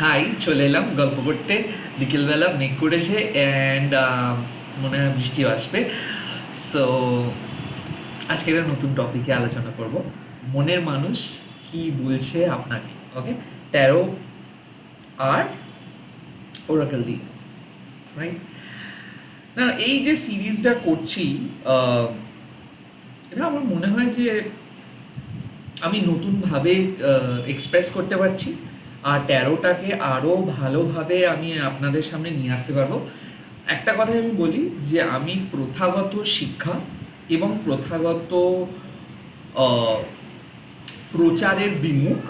High চলে এলাম গল্প করতে। বিকেলবেলা মেঘ করেছে অ্যান্ড মনে হয় বৃষ্টিও আসবে। সো আজকে একটা নতুন টপিকে আলোচনা করব। মনের মানুষ কি বলছে আপনাকে ওকে ট্যারো আর ওরাকেল দিয়ে রাইট না এই যে সিরিজটা করছি এটা আমার মনে হয় যে আমি নতুনভাবে এক্সপ্রেস করতে পারছি। আর ট্যারোটাকে আরও ভালোভাবে আমি আপনাদের সামনে নিয়ে আসতে পারব। একটা কথাই আমি বলি যে আমি প্রথাগত শিক্ষা এবং প্রথাগত প্রচারের বিমুখ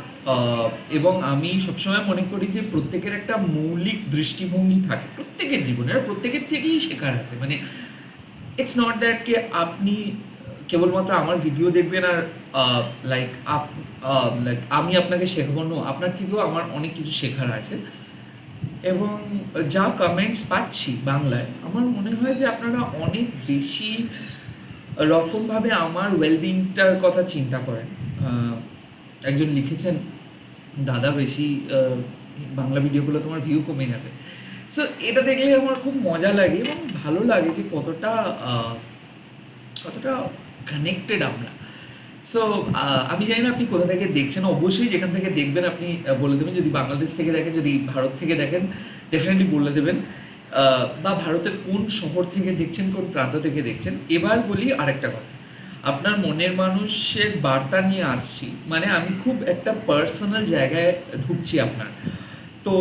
এবং আমি সবসময় মনে করি যে প্রত্যেকের একটা মৌলিক দৃষ্টিভঙ্গি থাকে। প্রত্যেকের জীবনে প্রত্যেকের থেকেই শেখার আছে। মানে ইটস নট দ্যাট কে আপনি কেবলমাত্র আমার ভিডিও দেখবেন আর লাইক আপ লাইক আমি আপনাকে শেখাবো no, আপনার থেকেও আমার অনেক কিছু শেখার আছে। এবং যা কমেন্টস পাচ্ছি বাংলায় আমার মনে হয় যে আপনারা অনেক বেশি রকমভাবে আমার ওয়েলবিংটার কথা চিন্তা করেন। একজন লিখেছেন দাদা বেশি বাংলা ভিডিওগুলো তোমার ভিউ কমে যাবে। সো এটা দেখলে আমার খুব মজা লাগে এবং ভালো লাগে যে কতটা কতটা কানেক্টেড আমরা। সো আমি জানি না আপনি কোথা থেকে দেখছেন, অবশ্যই যেখান থেকে দেখবেন আপনি বলে দেবেন। যদি বাংলাদেশ থেকে দেখেন, যদি ভারত থেকে দেখেন ডেফিনেটলি বলে দেবেন। বা ভারতের কোন শহর থেকে দেখছেন, কোন প্রান্ত থেকে দেখছেন, এবার বলি আরেকটা কথা। আপনার মনের মানুষের বার্তা নিয়ে আসছি মানে আমি খুব একটা পার্সোনাল জায়গায় ঢুকছি আপনার। তো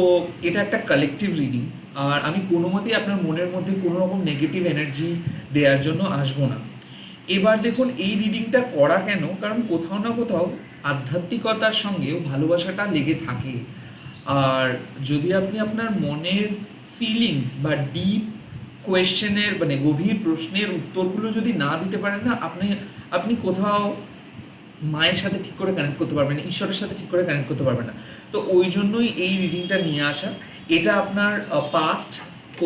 এটা একটা কালেকটিভ রিডিং আর আমি কোনো মতেই আপনার মনের মধ্যে কোনো রকম নেগেটিভ এনার্জি দেওয়ার জন্য আসব না। এবার দেখুন এই রিডিংটা করা কেন? কারণ কোথাও না কোথাও আধ্যাত্মিকতার সঙ্গেও ভালোবাসাটা লেগে থাকে। আর যদি আপনি আপনার মনের ফিলিংস বা ডিপ কোয়েশ্চেনের মানে গভীর প্রশ্নের উত্তরগুলো যদি না দিতে পারেন না, আপনি আপনি কোথাও মায়ের সাথে ঠিক করে কানেক্ট করতে পারবেন না, ঈশ্বরের সাথে ঠিক করে কানেক্ট করতে পারবেন না। তো ওই জন্যই এই রিডিংটা নিয়ে আসা। এটা আপনার পাস্ট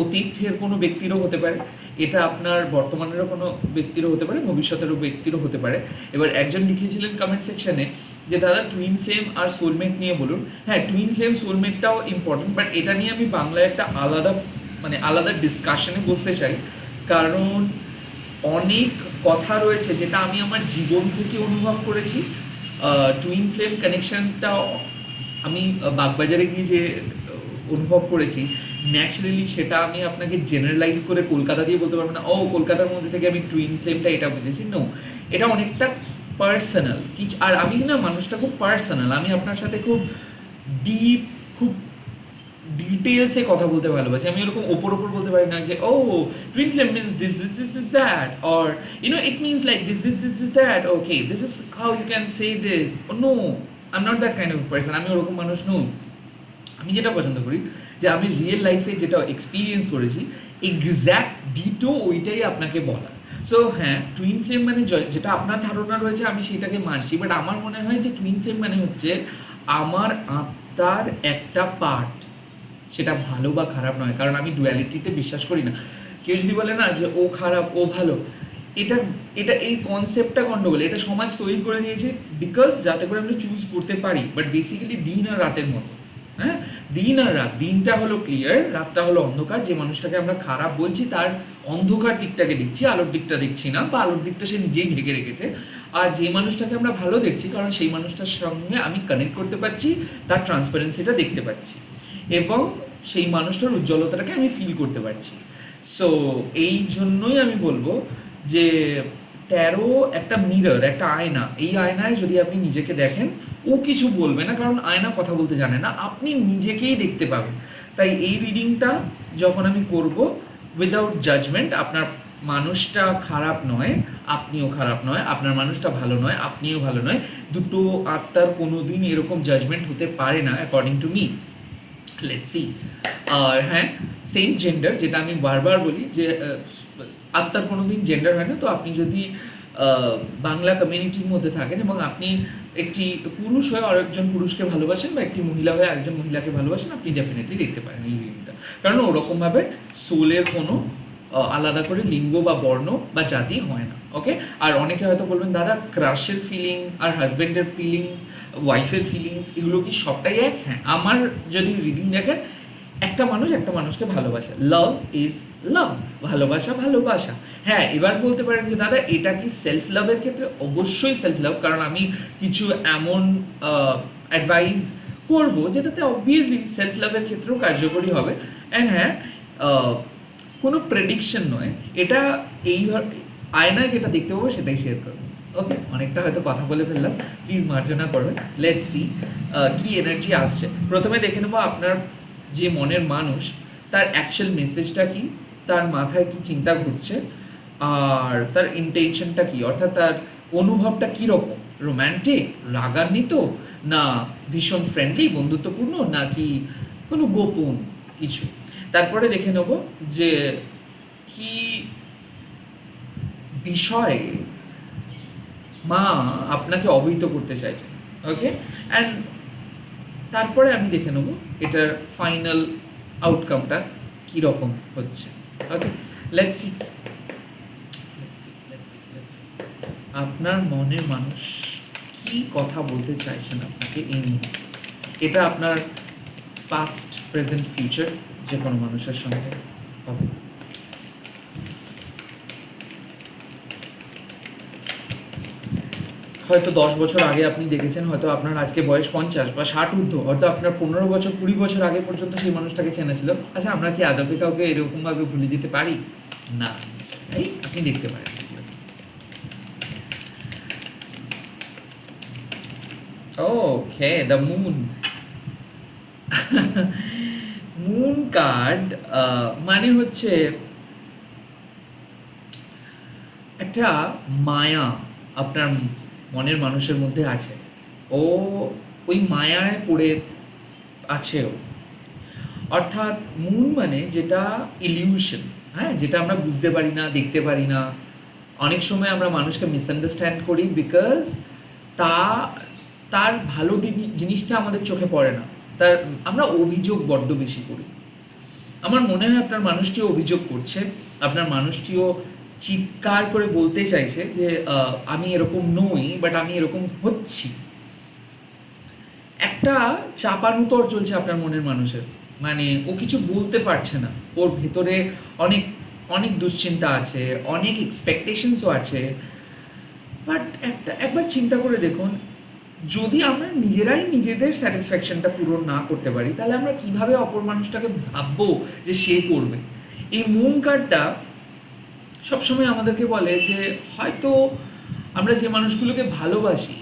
অতীতের কোনো ব্যক্তিরও হতে পারে। এটা আপনার বর্তমানেরও কোনো ব্যক্তিরও হতে পারে, ভবিষ্যতেরও ব্যক্তিরও হতে পারে। এবার একজন লিখেছিলেন কমেন্ট সেকশনে যে, দাদা টুইন ফ্লেম আর সোলমেট নিয়ে বলুন। হ্যাঁ টুইন ফ্লেম সোলমেটটাও ইম্পর্টেন্ট বাট এটা নিয়ে আমি বাংলায় একটা আলাদা মানে আলাদা ডিসকাশনে বসতে চাই। কারণ অনেক কথা রয়েছে যেটা আমি আমার জীবন থেকে অনুভব করেছি। টুইন ফ্লেম কানেকশনটা আমি বাগবাজারে গিয়ে যে, অনুভব করেছি। ন্যাচারালি সেটা আমি আপনাকে জেনারেলাইজ করে কলকাতা দিয়ে বলতে পারব না, ও, কলকাতার মধ্যে থেকে আমি টুইন ফ্লেমটা এটা বুঝেছি। নো এটা অনেকটা পার্সোনাল কিছু আর আমি না মানুষটা খুব পার্সোনাল আমি আপনার সাথে খুব ডিপ খুব ডিটেলসে কথা বলতে ভালোবাসি। আমি ওরকম ওপর ওপর বলতে পারি না যে, ও twin flame means this this this this that or you know it means like this this this this that okay this is how you can say this no I am not that kind of person আমি ওরকম মানুষ নই। আমি যেটা পছন্দ করি যে আমি রিয়েল লাইফে যেটা এক্সপিরিয়েন্স করেছি এক্স্যাক্ট ডিটো ওইটাই আপনাকে বলা। সো হ্যাঁ টুইন ফ্লেম মানে যেটা আপনার ধারণা রয়েছে, আমি সেটাকে মানছি। বাট আমার মনে হয় যে টুইন ফ্লেম মানে হচ্ছে আমার আত্মার একটা পার্ট সেটা ভালো বা খারাপ নয়, কারণ আমি ডুয়ালিটিতে বিশ্বাস করি না। কেউ যদি বলে না যে ও খারাপ, ও ভালো, এটা এটা এই কনসেপ্টটা গন্ডগোল। এটা সমাজ তৈরি করে দিয়েছে বিকজ যাতে করে আমরা চুজ করতে পারি। বাট বেসিক্যালি দিন আর রাতের মতো। হ্যাঁ? দিন আর রাত। দিনটা হলো ক্লিয়ার রাতটা হলো অন্ধকার। যে মানুষটাকে আমরা খারাপ বলছি, তার অন্ধকার দিকটাকে দেখছি, আলোর দিকটা দেখছি না, বা আলোর দিকটা সে নিজেই ঢেকে রেখেছে। আর যে মানুষটাকে আমরা ভালো দেখছি, কারণ সেই মানুষটার সঙ্গে আমি কানেক্ট করতে পারছি, তার ট্রান্সপারেন্সিটা দেখতে পাচ্ছি। এবং সেই মানুষটার উজ্জ্বলতাটাকে আমি ফিল করতে পারছি। সো এই জন্যই আমি বলব যে ট্যারো একটা মিরর একটা আয়না। এই আয়নায় যদি আপনি নিজেকে দেখেন, ও কিছু বলবে না, কারণ আয়না কথা বলতে জানে না, আপনি নিজেকেই দেখতে পাবেন। তাই এই রিডিংটা যখন আমি করব উইদাউট জাজমেন্ট আপনার মানুষটা খারাপ নয়, আপনিও খারাপ নয়, আপনার মানুষটা ভালো নয়, আপনিও ভালো নয়, দুটো আত্মার কোনো দিন এরকম জাজমেন্ট হতে পারে না অ্যাকর্ডিং টু মি লেটস আর হ্যাঁ সেম জেন্ডার যেটা আমি বারবার বলি, যে আত্মার কোনো দিন জেন্ডার হয় না তো আপনি যদি বাংলা কমিউনিটির মধ্যে থাকেন এবং আপনি একটি পুরুষ হয়ে আরেকজন পুরুষকে ভালোবাসেন বা একটি মহিলা হয়ে আরেকজন মহিলাকে ভালোবাসেন আপনি ডেফিনেটলি দেখতে পারেন এই রিডিংটা কারণ ওরকমভাবে সোলের কোনো আলাদা করে লিঙ্গ বা বর্ণ বা জাতি হয় না ওকে আর অনেকে হয়তো বলবেন দাদা ক্রাশের ফিলিং আর হাজব্যান্ডের ফিলিংস ওয়াইফের ফিলিংস এগুলো কি সবটাই এক? হ্যাঁ। আমার যদি রিডিং দেখেন একটা মানুষ একটা মানুষকে ভালোবাসে। লাভ ইজ লাভ ভালোবাসা ভালোবাসা। হ্যাঁ এবার বলতে পারেন যে, দাদা, এটা কি সেলফ লাভের ক্ষেত্রে? অবশ্যই সেলফ লাভ কারণ আমি কিছু এমন অ্যাডভাইস করব যেটাতে অবভিয়াসলি সেলফ লাভের ক্ষেত্রেও কার্যকরী হবে। অ্যান্ড হ্যাঁ কোনো প্রেডিকশন নয়। এটা এই আয়নায় যেটা দেখতে পাবো সেটাই শেয়ার করব। ওকে অনেকটা হয়তো কথা বলে ফেললাম। প্লিজ মার্জনা করবেন। লেট সি কি এনার্জি আসছে। প্রথমে দেখে নেব আপনার যে মনের মানুষ, তার অ্যাকচুয়াল মেসেজটা কি, তার মাথায় কি চিন্তা ঘুরছে, আর তার ইন্টেনশনটা কি? অর্থাৎ তার অনুভবটা কি রকম রোম্যান্টিক রাগান্বিত? না ভীষণ ফ্রেন্ডলি বন্ধুত্বপূর্ণ? নাকি কোনো গোপন কিছু? তারপরে দেখে নেব যে কি বিষয়ে মা আপনাকে অবহিত করতে চাইছেন। ওকে অ্যান্ড তারপরে আমি দেখে নেব এটার ফাইনাল আউটকামটা কীরকম হচ্ছে? ওকে লেটস সি আপনার মনের মানুষ কি কথা বলতে চাইছেন আপনাকে এই নিয়ে এটা আপনার পাস্ট প্রেজেন্ট ফিউচার যে কোনো মানুষের সঙ্গে হবে। হয়তো দশ বছর আগে আপনি দেখেছেন, হয়তো আপনার আজকে বয়স পঞ্চাশ বা ষাট ঊর্ধ্ব, হয়তো আপনার পনেরো বছর, কুড়ি বছর আগে পর্যন্ত সেই মানুষটাকে চেনা ছিল। আচ্ছা আমরা কি আদপে কাউকে এরকমভাবে ভুলে যেতে পারি? না, এই আপনি দেখতে পারেন। Okay, the moon. Moon card মানে হচ্ছে একটা মায়া আপনার মনের মানুষের মধ্যে আছে। ও ওই মায়ায় পড়ে আছে ও। অর্থাৎ মুন মানে যেটা ইলিউশন হ্যাঁ? যেটা আমরা বুঝতে পারি না, দেখতে পারি না। অনেক সময় আমরা মানুষকে মিসআন্ডারস্ট্যান্ড করি বিকজ তা, তার ভালো জিনিসটা আমাদের চোখে পড়ে না। তার, আমরা অভিযোগ বড্ড বেশি করি। আমার মনে হয় আপনার মানুষটিও অভিযোগ করছে, আপনার মানুষটিও চিৎকার করে বলতে চাইছে যে আমি এরকম নই বাট আমি এরকম হচ্ছি। একটা চাপানুতর চলছে আপনার মনের মানুষের। মানে ও কিছু বলতে পারছে না। ওর ভেতরে অনেক অনেক দুশ্চিন্তা আছে, অনেক এক্সপেকটেশনসও আছে। বাট একটা, একবার চিন্তা করে দেখুন, যদি আমরা নিজেরাই নিজেদের স্যাটিসফ্যাকশনটা পূরণ না করতে পারি, তাহলে আমরা কীভাবে অপর মানুষটাকে ভাববো যে সে করবে? এই মুন কার্ডটা সবসময় আমাদেরকে বলে যে, হয়তো আমরা যে মানুষগুলোকে ভালোবাসি,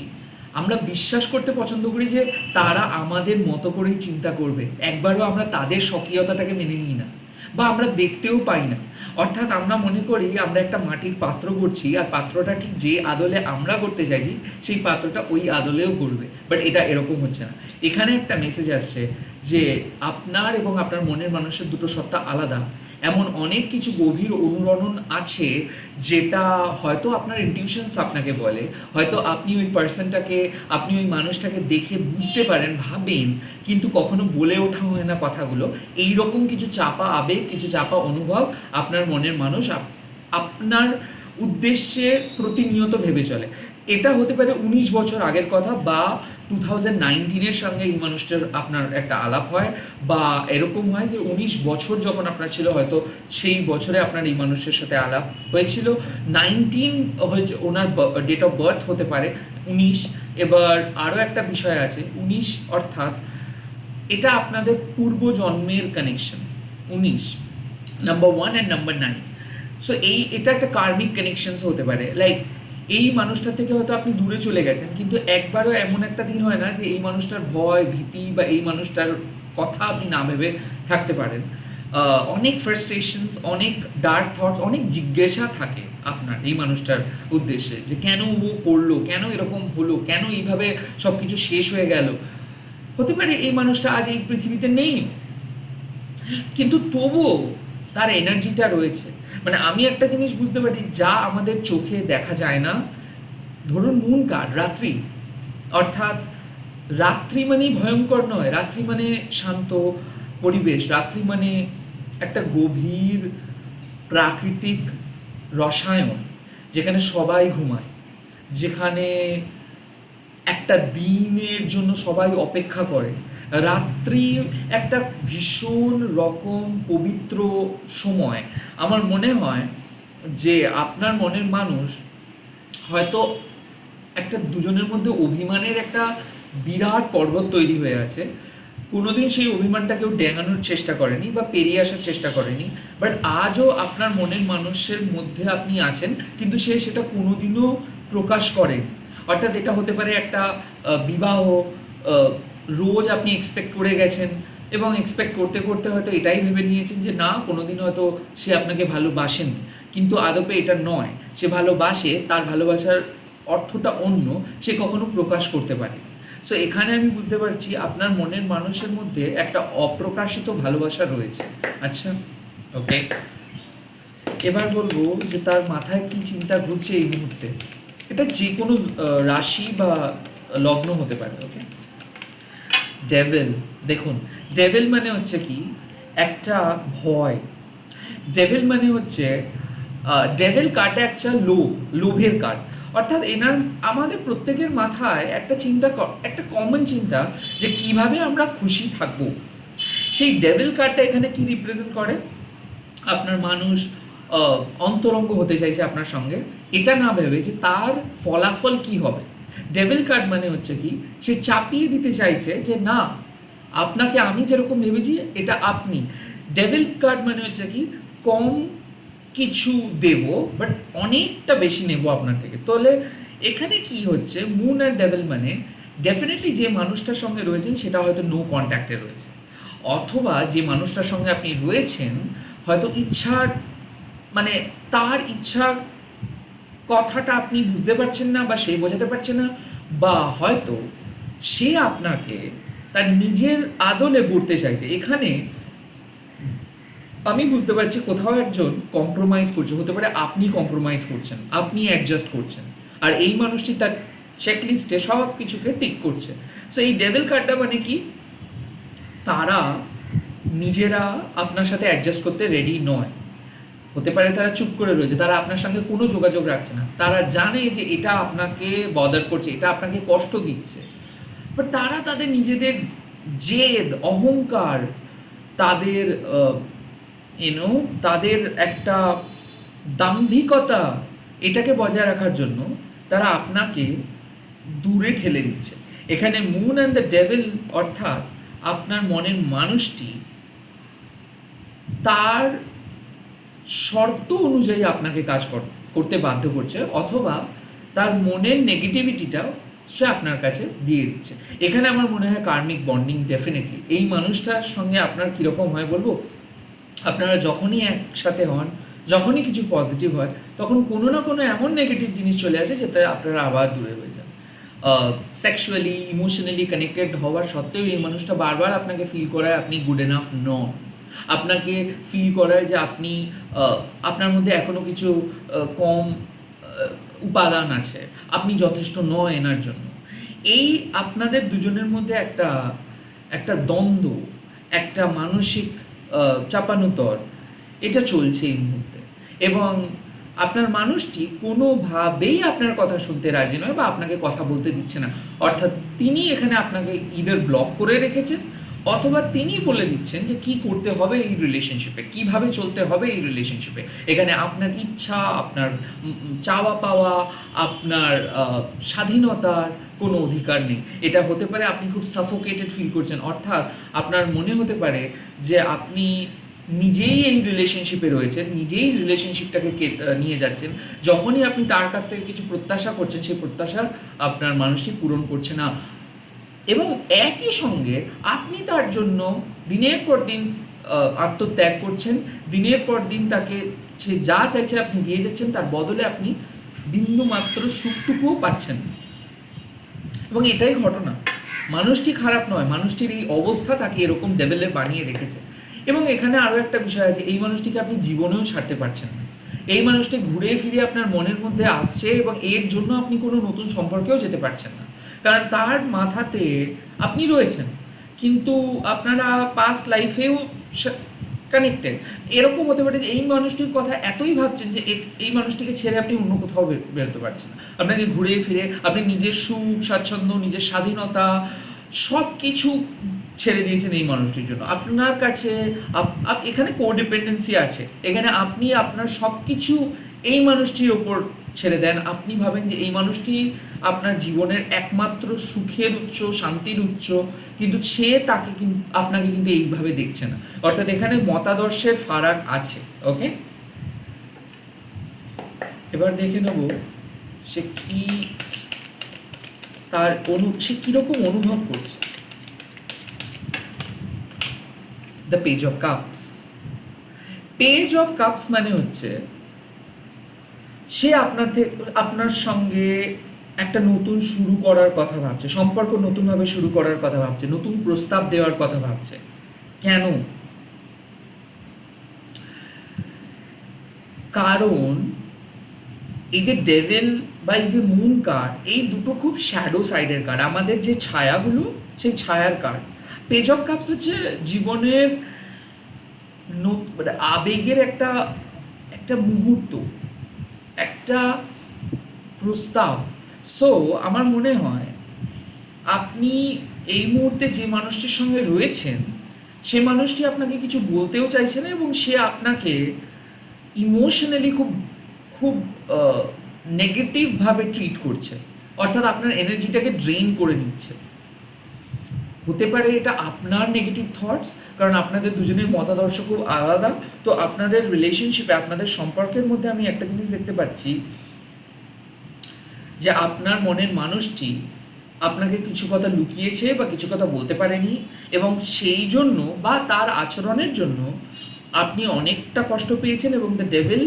আমরা বিশ্বাস করতে পছন্দ করি যে তারা আমাদের মতো করেই চিন্তা করবে। একবারও আমরা তাদের স্বকীয়তাটাকে মেনে নিই না বা আমরা দেখতেও পাই না। অর্থাৎ আমরা মনে করি আমরা একটা মাটির পাত্র করছি আর পাত্রটা ঠিক যে আদলে আমরা করতে চাইছি, সেই পাত্রটা ওই আদলেও করবে। বাট এটা এরকম হচ্ছে না। এখানে একটা মেসেজ আসছে যে, আপনার এবং আপনার মনের মানুষের দুটো সত্তা আলাদা। এমন অনেক কিছু গভীর অনুরণন আছে যেটা হয়তো আপনার ইনটিউশনস আপনাকে বলে, হয়তো আপনি ওই পার্সনটাকে আপনি ওই মানুষটাকে দেখে বুঝতে পারেন, ভাবেন, কিন্তু কখনো বলে ওঠা হয় না কথাগুলো। এই রকম কিছু চাপা আবেগ, কিছু চাপা অনুভব আপনার মনের মানুষ আপনার উদ্দেশ্যে প্রতিনিয়ত ভেবে চলে। এটা হতে পারে উনিশ বছর আগের কথা বা টু থাউজেন্ড নাইনটিনের সঙ্গে এই মানুষটার আপনার একটা আলাপ হয় বা এরকম হয় যে উনিশ বছর যখন আপনার ছিল হয়তো সেই বছরে আপনার এই মানুষের সাথে আলাপ হয়েছিল। নাইনটিন হয়েছে ওনার ডেট অফ বার্থ হতে পারে উনিশ। এবার আরও একটা বিষয় আছে, উনিশ অর্থাৎ এটা আপনাদের পূর্ব জন্মের কানেকশন উনিশ। Number one and number nine so এই, এটা একটা কার্মিক কানেকশনস হতে পারে। লাইক এই মানুষটা থেকে হয়তো আপনি দূরে চলে গেছেন, কিন্তু একবারও এমন একটা দিন হয় না যে এই মানুষটার ভয়, ভীতি বা এই মানুষটার কথা আপনি না ভেবে থাকতে পারেন। অনেক ফ্রাস্ট্রেশনস অনেক ডার্ক থটস অনেক জিজ্ঞাসা থাকে আপনার এই মানুষটার উদ্দেশ্যে যে কেন ও করল, কেন এরকম হলো, কেন এইভাবে সব কিছু শেষ হয়ে গেল? হতে পারে এই মানুষটা আজ এই পৃথিবীতে নেই, কিন্তু তবুও তার এনার্জিটা রয়েছে। মানে আমি একটা জিনিস বুঝতে পারি, যা আমাদের চোখে দেখা যায় না। ধরুন মুন কার্ড রাত্রি। অর্থাৎ রাত্রি মানেই ভয়ঙ্কর নয়, রাত্রি মানে শান্ত পরিবেশ, রাত্রি মানে একটা গভীর প্রাকৃতিক রসায়ন, যেখানে সবাই ঘুমায়, যেখানে একটা দিনের জন্য সবাই অপেক্ষা করে। রাত্রি একটা ভীষণ রকম পবিত্র সময়। আমার মনে হয় যে আপনার মনের মানুষ হয়তো একটা দুজনের মধ্যে অভিমানের একটা বিরাট পর্বত তৈরি হয়ে আছে। কোনোদিন সেই অভিমানটা কেউ ডেঙানোর চেষ্টা করেনি বা পেরিয়ে আসার চেষ্টা করেনি। বাট আজও আপনার মনের মানুষের মধ্যে আপনি আছেন, কিন্তু সে সেটা কোনোদিনও প্রকাশ করেনি। অর্থাৎ এটা হতে পারে একটা বিবাহ রোজ আপনি এক্সপেক্ট করে গেছেন এবং এক্সপেক্ট করতে করতে হয়তো এটাই ভেবে নিয়েছেন যে না, কোনোদিন হয়তো সে আপনাকে ভালোবাসেন। কিন্তু আদপে এটা নয়। সে ভালোবাসে, তার ভালোবাসার অর্থটা অন্য, সে কখনো প্রকাশ করতে পারে সো এখানে আমি বুঝতে পারছি আপনার মনের মানুষের মধ্যে একটা অপ্রকাশিত ভালোবাসা রয়েছে। আচ্ছা ওকে এবার বলব যে তার মাথায় কি চিন্তা ঘুরছে এই মুহূর্তে? এটা যে কোনো রাশি বা লগ্ন হতে পারে ওকে ডেভেল দেখুন ডেভেল মানে হচ্ছে কি? একটা ভয়। ডেভেল মানে হচ্ছে ডেভেল কার্ডটা একটা লোভ, লোভের কার্ড অর্থাৎ এনার, আমাদের প্রত্যেকের মাথায় একটা চিন্তা একটা কমন চিন্তা যে কীভাবে আমরা খুশি থাকব। সেই ডেভিল কার্ডটা এখানে কি রিপ্রেজেন্ট করে? আপনার মানুষ অন্তরঙ্গ হতে চাইছে আপনার সঙ্গে। এটা না ভেবে যে তার ফলাফল কি হবে? ডেভিল কার্ড মানে হচ্ছে কি, সে চাপিয়ে দিতে চাইছে যে না, আপনাকে আমি যেরকম ভেবেছি, এটা আপনি। ডেভিল কার্ড মানে হচ্ছে কি, কম কিছু দেব বাট অনেকটা বেশি নেব আপনার থেকে। তাহলে এখানে কি হচ্ছে মুন আর ডেভিল মানে ডেফিনেটলি যে মানুষটার সঙ্গে রয়েছেন, সেটা হয়তো নো কন্ট্যাক্টে রয়েছে। অথবা যে মানুষটার সঙ্গে আপনি রয়েছেন, হয়তো ইচ্ছার মানে তার ইচ্ছা কথাটা আপনি বুঝতে পারছেন না বা সে বোঝাতে পারছে না, বা হয়তো সে আপনাকে তার নিজের আদলে গড়তে চাইছে। এখানে আমি বুঝতে পারছি কোথাও একজন কম্প্রোমাইজ করছে। হতে পারে আপনি কম্প্রোমাইজ করছেন, আপনি অ্যাডজাস্ট করছেন, আর এই মানুষটি তার চেকলিস্টে সব কিছুকে টিক করছে। সো এই ডেভিল কার্ডটা মানে কি? তারা নিজেরা আপনার সাথে অ্যাডজাস্ট করতে রেডি নয়। হতে পারে তারা চুপ করে রয়েছে, তারা আপনার সঙ্গে কোনো যোগাযোগ রাখছে না। তারা জানে যে এটা আপনাকে বদার করছে, এটা আপনাকে কষ্ট দিচ্ছে। বাট তারা তাদের নিজেদের জেদ, অহংকার, তাদের ইউনো তাদের একটা দাম্ভিকতা, এটাকে বজায় রাখার জন্য তারা আপনাকে দূরে ঠেলে দিচ্ছে। এখানে মুন অ্যান্ড দ্য ডেভিল অর্থাৎ আপনার মনের মানুষটি তার শর্ত অনুযায়ী আপনাকে কাজ কর- করতে বাধ্য করছে, অথবা তার মনের নেগেটিভিটিটাও সে আপনার কাছে দিয়ে দিচ্ছে। এখানে আমার মনে হয় কার্মিক বন্ডিং ডেফিনেটলি এই মানুষটার সঙ্গে আপনার কীরকম হয় বলব? আপনারা যখনই একসাথে হন, যখনই কিছু পজিটিভ হয়, তখন কোনো না কোনো এমন নেগেটিভ জিনিস চলে আসে যেটা আপনারা আবার দূরে হয়ে যান। সেক্সুয়ালি ইমোশনালি কানেক্টেড হওয়ার সত্ত্বেও এই মানুষটা বারবার আপনাকে ফিল করায়, আপনি গুড এনাফ নন। আপনাকে ফিল করায় যে আপনি আপনার মধ্যে এখনও কিছু কম উপাদান আছে। আপনি যথেষ্ট নয় এনার জন্য। এই আপনাদের দুজনের মধ্যে একটা একটা দ্বন্দ্ব, একটা মানসিক চাপানুতর, এটা চলছে এই মুহূর্তে। এবং আপনার মানুষটি কোনোভাবেই আপনার কথা শুনতে রাজি নয় বা আপনাকে কথা বলতে দিচ্ছে না। অর্থাৎ তিনি এখানে আপনাকে ঈদের ব্লক করে রেখেছেন অথবা তিনি বলে দিচ্ছেন যে কি করতে হবে এই রিলেশনশিপে কীভাবে চলতে হবে এই রিলেশনশিপে এখানে আপনার ইচ্ছা, আপনার চাওয়া পাওয়া, আপনার স্বাধীনতার কোনো অধিকার নেই। এটা হতে পারে আপনি খুব সাফোকেটেড ফিল করছেন, অর্থাৎ আপনার মনে হতে পারে যে আপনি নিজেই এই রিলেশনশিপে রয়েছেন, নিজেই রিলেশনশিপটাকে নিয়ে যাচ্ছেন। যখনই আপনি তার কাছ থেকে কিছু প্রত্যাশা করছেন, সেই প্রত্যাশা আপনার মানুষটি পূরণ করছে না। এবং একই সঙ্গে আপনি তার জন্য দিনের পর দিন আত্মত্যাগ করছেন। দিনের পর দিন তাকে সে যা চাইছে আপনি দিয়ে যাচ্ছেন, তার বদলে আপনি বিন্দুমাত্র সুখটুকুও পাচ্ছেন এবং এটাই ঘটনা। মানুষটি খারাপ নয়, মানুষটির এই অবস্থা তাকে এরকম ডেভেলে বানিয়ে রেখেছে। এবং এখানে আরও একটা বিষয় আছে, এই মানুষটিকে আপনি জীবনেও ছাড়তে পারছেন না। এই মানুষটি ঘুরে ফিরে আপনার মনের মধ্যে আসছে এবং এর জন্য আপনি কোনো নতুন সম্পর্কেও যেতে পারছেন না। কারণ তার মাথাতে আপনি রয়েছেন। কিন্তু আপনারা পাস্ট লাইফেও কানেক্টেড এরকম হতে পারে যে এই মানুষটির কথা এতই ভাবছেন যে এই মানুষটিকে ছেড়ে আপনি অন্য কোথাও বেরোতে পারছেন না। আপনাকে ঘুরে ফিরে আপনি নিজের সুখ, স্বাচ্ছন্দ্য, নিজের স্বাধীনতা সব কিছু ছেড়ে দিয়েছেন এই মানুষটির জন্য। আপনার কাছে এখানে কোডিপেন্ডেন্সি আছে। এখানে আপনি আপনার সব কিছু এই মানুষটির ওপর ছেড়ে দেন। আপনি ভাবেন যে এই মানুষটি আপনার জীবনের একমাত্র সুখের উৎস, শান্তির উৎস, কিন্তু সে তাকে কিন্তু আপনাকে কিন্তু এইভাবে দেখছে না। অর্থাৎ এখানে মতাদর্শের ফারাক আছে, ওকে? এবার দেখে নেব সে কি তার অনু, সে কীরকম অনুভব করছে। The page of cups page of cups মানে হচ্ছে সে আপনার থেকে আপনার সঙ্গে একটা নতুন শুরু করার কথা ভাবছে, সম্পর্ক নতুনভাবে শুরু করার কথা ভাবছে, নতুন প্রস্তাব দেওয়ার কথা ভাবছে। কেন? কারণ এই যে ডেভেল বা এই যে মুন কার্ড এই দুটো খুব শ্যাডো সাইডের কার্ড আমাদের যে ছায়াগুলো, সেই ছায়ার কার্ড পেজ অফ কাপস হচ্ছে জীবনের মানে আবেগের একটা একটা মুহূর্ত। একটা প্রস্তাব। সো আমার মনে হয়, আপনি এই মুহূর্তে যে মানুষটির সঙ্গে রয়েছেন, সে মানুষটি আপনাকে কিছু বলতেও চাইছে না এবং সে আপনাকে ইমোশনালি খুব খুব নেগেটিভভাবে ট্রিট করছে। অর্থাৎ আপনার এনার্জিটাকে ড্রেন করে নিচ্ছে। হতে পারে এটা আপনার নেগেটিভ থটস কারণ আপনাদের দুজনের মতাদর্শ খুব আলাদা। তো আপনাদের রিলেশনশিপে আপনাদের সম্পর্কের মধ্যে আমি একটা জিনিস দেখতে পাচ্ছি, যে আপনার মনের মানুষটি আপনাকে কিছু কথা লুকিয়েছে বা কিছু কথা বলতে পারেনি এবং সেই জন্য বা তার আচরণের জন্য আপনি অনেকটা কষ্ট পেয়েছেন এবং দ্য ডেভিল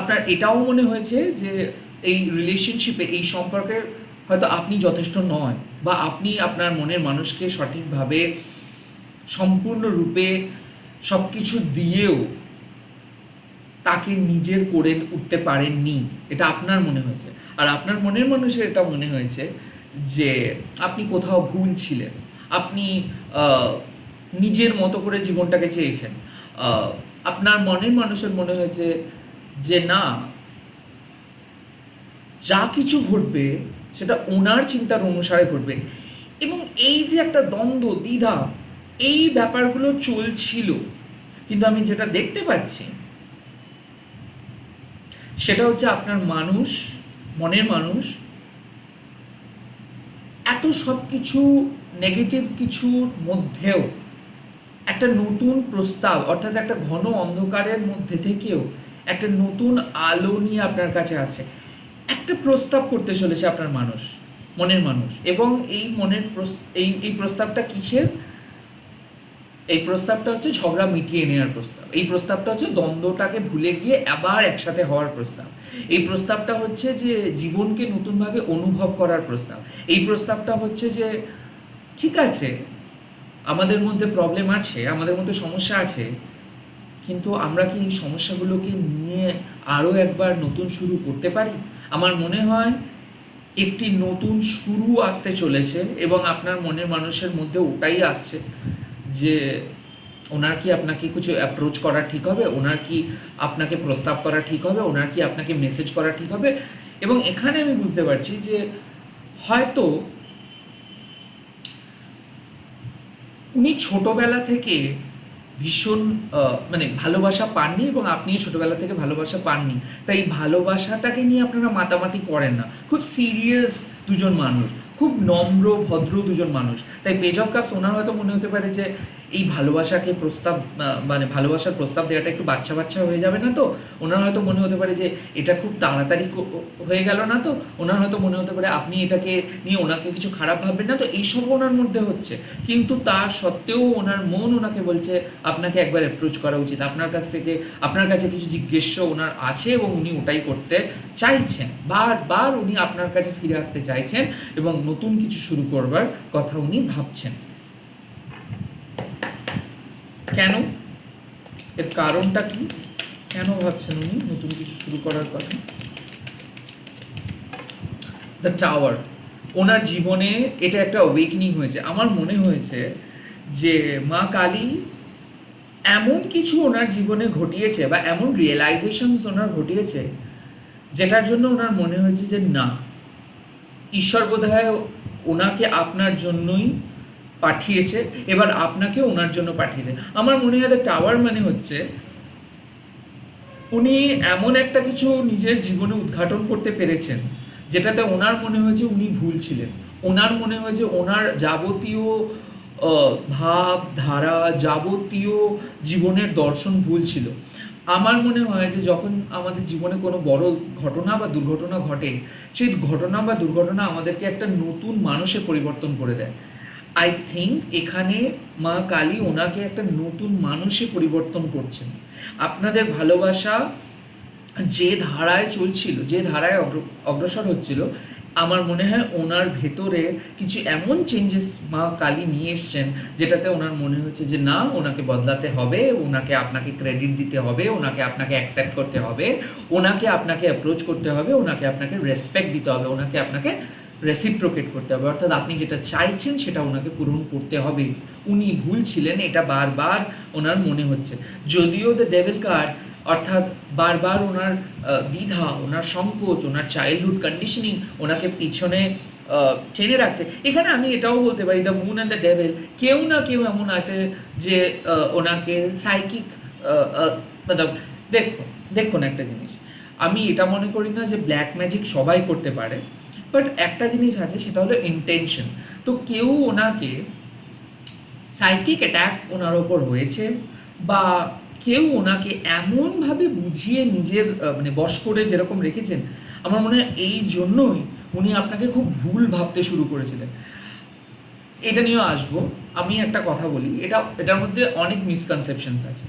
আপনার এটাও মনে হয়েছে যে এই রিলেশনশিপে এই সম্পর্কে হয়তো আপনি যথেষ্ট নয়। বা আপনি আপনার মনের মানুষকে সঠিকভাবে সম্পূর্ণরূপে সব কিছু দিয়েও তাকে নিজের করে উঠতে পারেননি, এটা আপনার মনে হয়েছে। আর আপনার মনের মানুষের এটা মনে হয়েছে যে আপনি কোথাও ভুল ছিলেন, আপনি নিজের মতো করে জীবনটাকে চেয়েছেন। আপনার মনের মানুষের মনে হয়েছে যে না, যা কিছু ঘটবে সেটা ওনার চিন্তার অনুসারে ঘটবে। এবং এই যে একটা দ্বন্দ্ব, দ্বিধা, এই ব্যাপারগুলো চলছিল। কিন্তু আমি যেটা দেখতে পাচ্ছি, সেটা হচ্ছে আপনার মানুষ, মনের মানুষ, এত সব কিছু নেগেটিভ কিছুর মধ্যেও একটা নতুন প্রস্তাব, অর্থাৎ একটা ঘন অন্ধকারের মধ্যে থেকেও একটা নতুন আলো নিয়ে আপনার কাছে আছে। একটা প্রস্তাব করতে চলেছে আপনার মানুষ, মনের মানুষ। এবং এই মনের এই এই প্রস্তাবটা কিসের? এই প্রস্তাবটা হচ্ছে ঝগড়া মিটিয়ে নেওয়ার প্রস্তাব। এই প্রস্তাবটা হচ্ছে দ্বন্দ্বটাকে ভুলে গিয়ে আবার একসাথে হওয়ার প্রস্তাব। এই প্রস্তাবটা হচ্ছে যে জীবনকে নতুনভাবে অনুভব করার প্রস্তাব। এই প্রস্তাবটা হচ্ছে যে, ঠিক আছে, আমাদের মধ্যে প্রবলেম আছে, আমাদের মধ্যে সমস্যা আছে, কিন্তু আমরা কি এই সমস্যাগুলোকে নিয়ে আরও একবার নতুন শুরু করতে পারি? আমার মনে হয় একটি নতুন শুরু আসতে চলেছে এবং আপনার মনের মানুষের মধ্যে ওটাই আসছে যে ওনার কি আপনাকে কিছু অ্যাপ্রোচ করা ঠিক হবে? ওনার কি আপনাকে প্রস্তাব করা ঠিক হবে? ওনার কি আপনাকে মেসেজ করা ঠিক হবে? এবং এখানে আমি বুঝতে পারছি যে হয়তো উনি ছোটবেলা থেকে ভীষণ মানে ভালোবাসা পাননি এবং আপনিও ছোটবেলা থেকে ভালোবাসা পাননি। তাই এই ভালোবাসাটাকে নিয়ে আপনারা মাতামাতি করেন না। খুব সিরিয়াস দুজন মানুষ, খুব নম্র, ভদ্র দুজন মানুষ। তাই পেজ অফ কাপস ওনার হয়তো মনে হতে পারে যে এই ভালোবাসাকে প্রস্তাব মানে ভালোবাসার প্রস্তাব দেওয়াটা একটু বাচ্চা বাচ্চা হয়ে যাবে না তো? ওনার হয়তো মনে হতে পারে যে এটা খুব তাড়াতাড়ি হয়ে গেল না তো? ওনার হয়তো মনে হতে পারে আপনি এটাকে নিয়ে ওনাকে কিছু খারাপ ভাববেন না তো? এইসব ওনার মধ্যে হচ্ছে। কিন্তু তার সত্ত্বেও ওনার মন ওনাকে বলছে, আপনাকে একবার অ্যাপ্রোচ করা উচিত। আপনার কাছ থেকে, আপনার কাছে কিছু জিজ্ঞেস ওনার আছে এবং উনি ওটাই করতে চাইছেন। বারবার উনি আপনার কাছে ফিরে আসতে চাইছেন এবং নতুন কিছু শুরু করবার কথা উনি ভাবছেন। কেন? এর কারণটা কি? কেন ভাবছেন উনি? নতুন কিছু শুরু করার কথা? দ্য টাওয়ার ওনার জীবনে এটা একটা অবেকনিং হয়েছে। আমার মনে হয়েছে যে মা কালী এমন কিছু ওনার জীবনে ঘটিয়েছে বা এমন রিয়েলাইজেশনস ওনার ঘটিয়েছে যেটার জন্য ওনার মনে হয়েছে যে না, ঈশ্বর বোধহয় ওনাকে আপনার জন্যই পাঠিয়েছে, এবার আপনাকে ওনার জন্য পাঠিয়েছে। আমার মনে হয় টাওয়ার মানে হচ্ছে, উনি এমন একটা কিছু নিজের জীবনে উদ্ঘাটন করতে পেরেছেন, যেটাতে ওনার মনে হয়েছে উনি ভুল ছিলেন। ওনার মনে হয়েছে ওনার যাবতীয় ভাব, ধারা, যাবতীয় জীবনের দর্শন ভুল ছিল। আমার মনে হয় যে যখন আমাদের জীবনে কোনো বড় ঘটনা বা দুর্ঘটনা ঘটে, সেই ঘটনা বা দুর্ঘটনা আমাদেরকে একটা নতুন মানুষে পরিবর্তন করে দেয়। আই থিঙ্ক এখানে মা কালী ওনাকে একটা নতুন মানুষে পরিবর্তন করছেন। আপনাদের ভালোবাসা যে ধারায় চলছিল, যে ধারায় অগ্র- অগ্রসর হচ্ছিল, আমার মনে হয় ওনার ভেতরে কিছু এমন চেঞ্জেস মা কালী নিয়ে এসছেন, যেটাতে ওনার মনে হচ্ছে যে না, ওনাকে বদলাতে হবে, ওনাকে আপনাকে ক্রেডিট দিতে হবে, ওনাকে আপনাকে অ্যাকসেপ্ট করতে হবে, ওনাকে আপনাকে অ্যাপ্রোচ করতে হবে, ওনাকে আপনাকে রেসপেক্ট দিতে হবে, ওনাকে আপনাকে রেসিপ্রোকেট করতে হবে। অর্থাৎ আপনি যেটা চাইছেন সেটা ওনাকে পূরণ করতে হবে। উনি ভুল ছিলেন, এটা বারবার ওনার মনে হচ্ছে। যদিও দ্য ডেভিল কার্ড অর্থাৎ বারবার ওনার দ্বিধা, ওনার সংকোচ, ওনার চাইল্ডহুড কন্ডিশনিং ওনাকে পিছনে টেনে রাখছে। এখানে আমি এটাও বলতে পারি the moon and the devil কেউ না কেউ এমন আছে যে ওনাকে সাইকিক মতলব দেখুন দেখুন একটা জিনিস। আমি এটা মনে করি না যে ব্ল্যাক ম্যাজিক সবাই করতে পারে। বাট একটা জিনিস আছে, সেটা হলো ইন্টেনশন তো কেউ ওনাকে সাইকিক অ্যাটাক ওনার ওপর হয়েছে বা কেউ ওনাকে এমনভাবে বুঝিয়ে নিজের মানে বশ করে যেরকম রেখেছেন, আমার মনে হয় এই জন্যই উনি আপনাকে খুব ভুল ভাবতে শুরু করেছিলেন। এটা নিয়েও আসব। আমি একটা কথা বলি, এটা, এটার মধ্যে অনেক মিসকনসেপশনস আছে।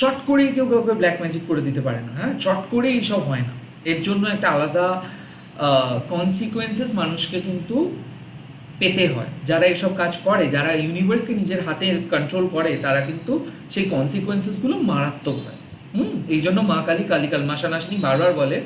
চট করেই কেউ কাউকে ব্ল্যাক ম্যাজিক করে দিতে পারে না হ্যাঁ? চট করে এইসব হয় না। এর জন্য একটা আলাদা কনসিকুয়েন্সেস মানুষকে কিন্তু পেতে হয়। যারা এসব কাজ করে, যারা ইউনিভার্সকে নিজের হাতে কন্ট্রোল করে, তারা কিন্তু সেই কনসিকুয়েন্সেসগুলো মারাত্মক হয়। হুম? এই জন্য মা কালী কালিকাল, মাসানাসনি বারবার বলে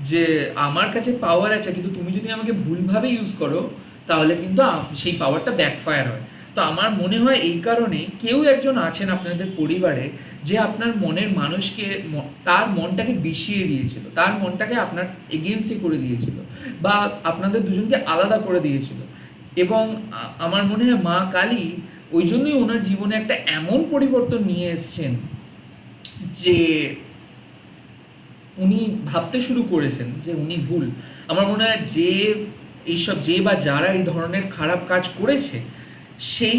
যে, আমার কাছে পাওয়ার আছে, কিন্তু তুমি যদি আমাকে ভুলভাবে ইউজ করো, তাহলে কিন্তু সেই পাওয়ারটা ব্যাকফায়ার হয়। তো আমার মনে হয় এই কারণেই কেউ একজন আছেন আপনাদের পরিবারে যে আপনার মনের মানুষকে তার মনটাকে বিষিয়ে দিয়েছিল, তার মনটাকে আপনার এগেনস্টে করে দিয়েছিল বা আপনাদের দুজনকে আলাদা করে দিয়েছিল। এবং আমার মনে হয় মা কালী ওই জন্যই ওনার জীবনে একটা এমন পরিবর্তন নিয়ে এসছেন যে উনি ভাবতে শুরু করেছেন যে উনি ভুল। আমার মনে হয় যে এইসব যে বা যারা এই ধরনের খারাপ কাজ করেছে সেই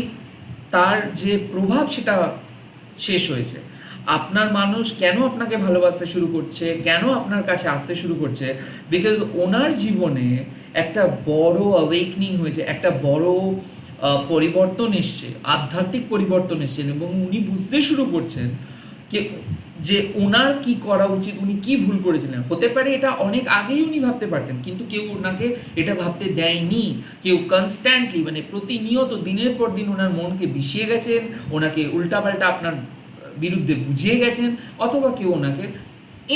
তার যে প্রভাব সেটা শেষ হয়েছে। আপনার মানুষ কেন আপনাকে ভালোবাসতে শুরু করছে? কেন আপনার কাছে আসতে শুরু করছে? বিকজ ওনার জীবনে একটা বড় অ্যাওয়েকনিং হয়েছে, একটা বড় পরিবর্তন এসছে, আধ্যাত্মিক পরিবর্তন এসছে এবং উনি বুঝতে শুরু করছেন যে ওনার কি করা উচিত, উনি কি ভুল করেছিলেন? হতে পারে এটা অনেক আগেই উনি ভাবতে পারতেন, কিন্তু কেউ ওনাকে এটা ভাবতে দেয়নি। কেউ কনস্ট্যান্টলি মানে প্রতিনিয়ত, দিনের পর দিন ওনার মনকে বিষিয়ে গেছেন ওনাকে উল্টাপাল্টা আপনার বিরুদ্ধে বুঝিয়ে গেছেন, অথবা কেউ ওনাকে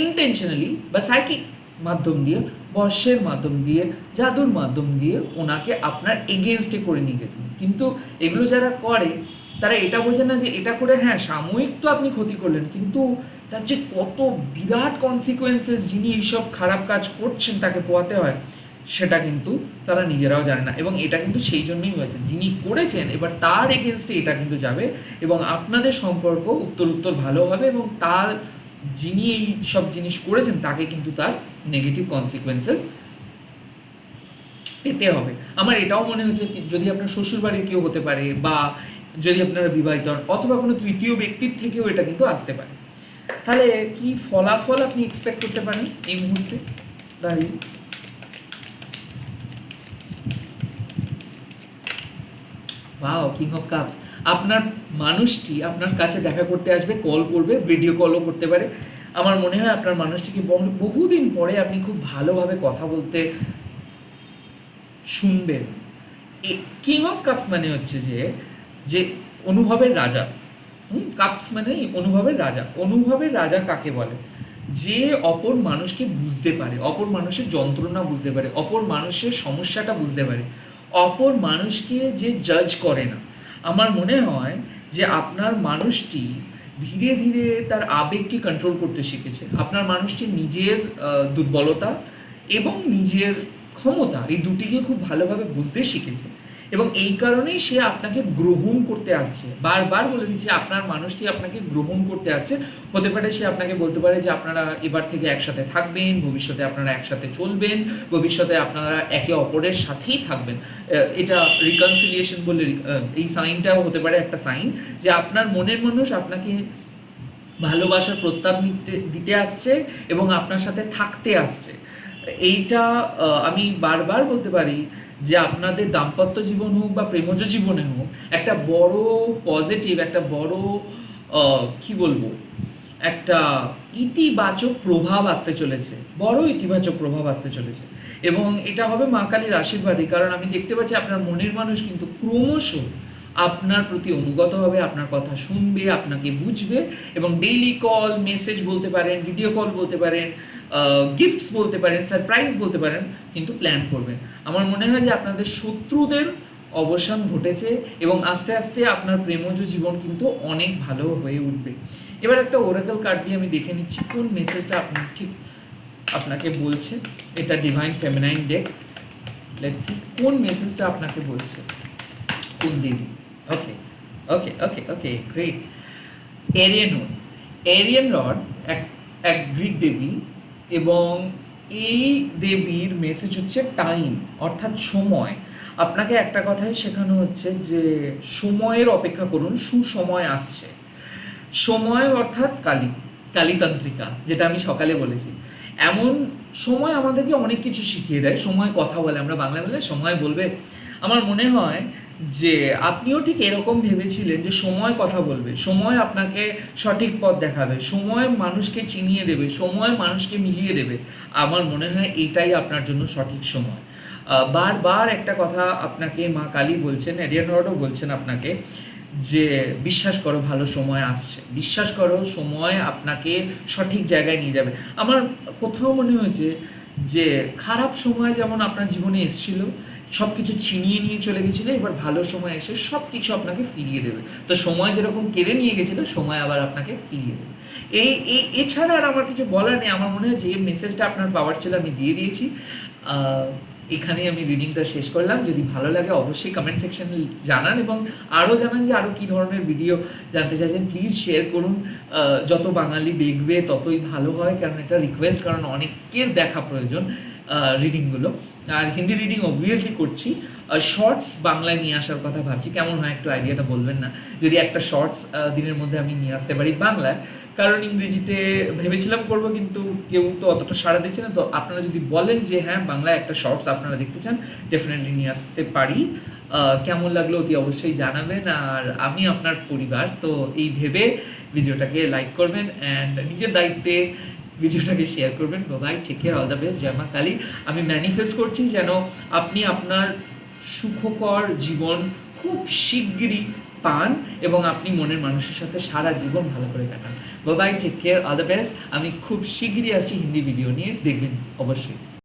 ইন্টেনশনালি বা সাইকিক মাধ্যম দিয়ে, বর্ষের মাধ্যম দিয়ে, জাদুর মাধ্যম দিয়ে ওনাকে আপনার এগেনস্টে করে নিয়ে গেছেন। কিন্তু এগুলো যারা করে তারা এটা বোঝে না যে এটা করে হ্যাঁ সাময়িক তো আপনি ক্ষতি করলেন, কিন্তু তার যে কত বিরাট কনসিকোয়েন্সেস যিনি এইসব খারাপ কাজ করছেন তাকে পোয়াতে হয়, সেটা কিন্তু তারা নিজেরাও জানে না। এবং এটা কিন্তু সেই জন্যই হয়েছে। যিনি করেছেন, এবার তার এগেনস্টে এটা কিন্তু যাবে এবং আপনাদের সম্পর্ক উত্তর উত্তর ভালো হবে এবং তার যিনি এই সব জিনিস করেছেন, তাকে কিন্তু তার নেগেটিভ কনসিকোয়েন্সেস পেতে হবে। আমার এটাও মনে হচ্ছে যদি আপনার শ্বশুরবাড়ির কেউ হতে পারে বা যদি আপনারা বিবাহিত হন, অথবা কোনো তৃতীয় ব্যক্তির থেকেও এটা কিন্তু আসতে পারে। তাহলে কি ফলাফল আপনি এক্সপেক্ট করতে পারেন এই মুহূর্তে? দাঁড়িয়ে। ওয়াও কিং অফ কাপস আপনার মানুষটি আপনার কাছে দেখা করতে আসবে কল করবে ভিডিও কলও করতে পারে। আমার মনে হয় আপনার মানুষটিকে বহু- বহুদিন পরে আপনি খুব ভালোভাবে কথা বলতে শুনবেন। কিং অফ কাপস মানে হচ্ছে যে যে অনুভবের রাজা কাপস মানে অনুভবের রাজা। অনুভবের রাজা কাকে বলে? যে অপর মানুষকে বুঝতে পারে, অপর মানুষের যন্ত্রণা বুঝতে পারে, অপর মানুষের সমস্যাটা বুঝতে পারে। অপর মানুষকে যে জাজ করে না। আমার মনে হয় যে আপনার মানুষটি ধীরে ধীরে তার আবেগকে কন্ট্রোল করতে শিখেছে। আপনার মানুষটি নিজের দুর্বলতা এবং নিজের ক্ষমতা, এই দুটিকে খুব ভালোভাবে বুঝতে শিখেছে। এবং এই কারণেই সে আপনাকে গ্রহণ করতে আসছে। বারবার বলে দিচ্ছে, আপনার মানুষটি আপনাকে গ্রহণ করতে আসছে। হতে পারে সে আপনাকে বলতে পারে যে, আপনারা এবার থেকে একসাথে থাকবেন, ভবিষ্যতে আপনারা একসাথে চলবেন, ভবিষ্যতে আপনারা একে অপরের সাথেই থাকবেন। এটা রিকনসিলিয়েশন বলে এই সাইনটাও হতে পারে একটা সাইন যে, আপনার মনের মানুষ আপনাকে ভালোবাসার প্রস্তাব নিতে, দিতে আসছে এবং আপনার সাথে থাকতে আসছে। এইটা আমি বারবার বলতে পারি যে আপনাদের দাম্পত্য জীবন হোক বা প্রেমজ জীবনে হোক, একটা বড় পজিটিভ একটা বড় কি বলব? একটা ইতিবাচক প্রভাব আসতে চলেছে। বড় ইতিবাচক প্রভাব আসতে চলেছে। এবং এটা হবে মা কালীর আশীর্বাদই কারণ আমি দেখতে পাচ্ছি আপনার মনের মানুষ কিন্তু ক্রমশ আপনার প্রতি অনুগত হবে, আপনার কথা শুনবে, আপনাকে বুঝবে এবং ডেইলি কল মেসেজ বলতে পারেন ভিডিও কল বলতে পারেন গিফটস বলতে পারেন সারপ্রাইজ বলতে পারেন, কিন্তু প্ল্যান করবেন। আমার মনে হয় যে আপনাদের শত্রুদের অবসান ঘটেছে এবং আস্তে আস্তে আপনার প্রেমজ জীবন কিন্তু অনেক ভালো হয়ে উঠবে। এবার একটা ওরাকল কার্ড দিয়ে আমি দেখে নিচ্ছি, কোন মেসেজটা আপনি ঠিক আপনাকে বলছে। এটা ডিভাইন ফেমিনাইন ডেক লেটস কোন মেসেজটা আপনাকে বলছে? কোন দেবী okay okay okay okay great এরিয়ান এরিয়ান রড এক এক গ্রিক দেবী এবং এই দেবীর মেসেজ হচ্ছে টাইম অর্থাৎ সময়। আপনাকে একটা কথাই শেখানো হচ্ছে যে সময়ের অপেক্ষা করুন, সুসময় আসছে। সময় অর্থাৎ কালী, কালীতান্ত্রিকা, যেটা আমি সকালে বলেছি। এমন সময় আমাদেরকে অনেক কিছু শিখিয়ে দেয়। সময় কথা বলে, আমরা বাংলা বলে সময় বলবে। আমার মনে হয় যে আপনিও ঠিক এরকম ভেবেছিলেন যে সময় কথা বলবে, সময় আপনাকে সঠিক পথ দেখাবে, সময় মানুষকে চিনিয়ে দেবে, সময় মানুষকে মিলিয়ে দেবে। আমার মনে হয় এটাই আপনার জন্য সঠিক সময়। বারবার একটা কথা আপনাকে মা কালী বলছেন এরিয়ান রডও বলছেন আপনাকে, যে বিশ্বাস করো ভালো সময় আসছে। বিশ্বাস করো সময় আপনাকে সঠিক জায়গায় নিয়ে যাবে। আমার কোথাও মনে হয়েছে যে খারাপ সময় যেমন আপনার জীবনে এসেছিল সব কিছু ছিনিয়ে নিয়ে চলে গেছিল, এবার ভালো সময় এসে সব কিছু আপনাকে ফিরিয়ে দেবে। তো সময় যেরকম কেড়ে নিয়ে গেছিল, সময় আবার আপনাকে ফিরিয়ে দেবে। এই এই, এছাড়া আর আমার কিছু বলার নেই। আমার মনে হয় যে মেসেজটা আপনার পাওয়ার ছিল, আমি দিয়ে দিয়েছি। এখানেই আমি রিডিংটা শেষ করলাম। যদি ভালো লাগে, অবশ্যই কমেন্ট সেকশনে জানান এবং আরও জানান যে আরও কী ধরনের ভিডিও জানতে চাইছেন। প্লিজ শেয়ার করুন। যত বাঙালি দেখবে, ততই ভালো হয়। কারণ এটা রিকোয়েস্ট কারণ অনেকের দেখা প্রয়োজন। রিডিংগুলো আর হিন্দি রিডিং অবভিয়াসলি করছি। শর্টস বাংলায় নিয়ে আসার কথা ভাবছি। কেমন হয় একটু আইডিয়াটা বলবেন না? যদি একটা শর্টস দিনের মধ্যে আমি নিয়ে আসতে পারি বাংলায়। কারণ ইংরেজিতে ভেবেছিলাম করব, কিন্তু কেউ তো অতটা সাড়া দিচ্ছে না। তো আপনারা যদি বলেন যে হ্যাঁ বাংলায় একটা শর্টস আপনারা দেখতে চান ডেফিনেটলি নিয়ে আসতে পারি। কেমন লাগল অতি অবশ্যই জানাবেন। আর আমি আপনার পরিবার, তো এই ভেবে ভিডিওটাকে লাইক করবেন। অ্যান্ড নিজের দায়িত্বে ভিডিওটাকে শেয়ার করবেন। Babai take care all the best জামা কালি। আমি ম্যানিফেস্ট করছি যেন আপনি আপনার সুখকর জীবন খুব শিগগিরই পান এবং আপনি মনের মানুষের সাথে সারা জীবন ভালো করে কাটান। Babai take care all the best আমি খুব শিগগিরই আসছি হিন্দি ভিডিও নিয়ে। দেখবেন অবশ্যই।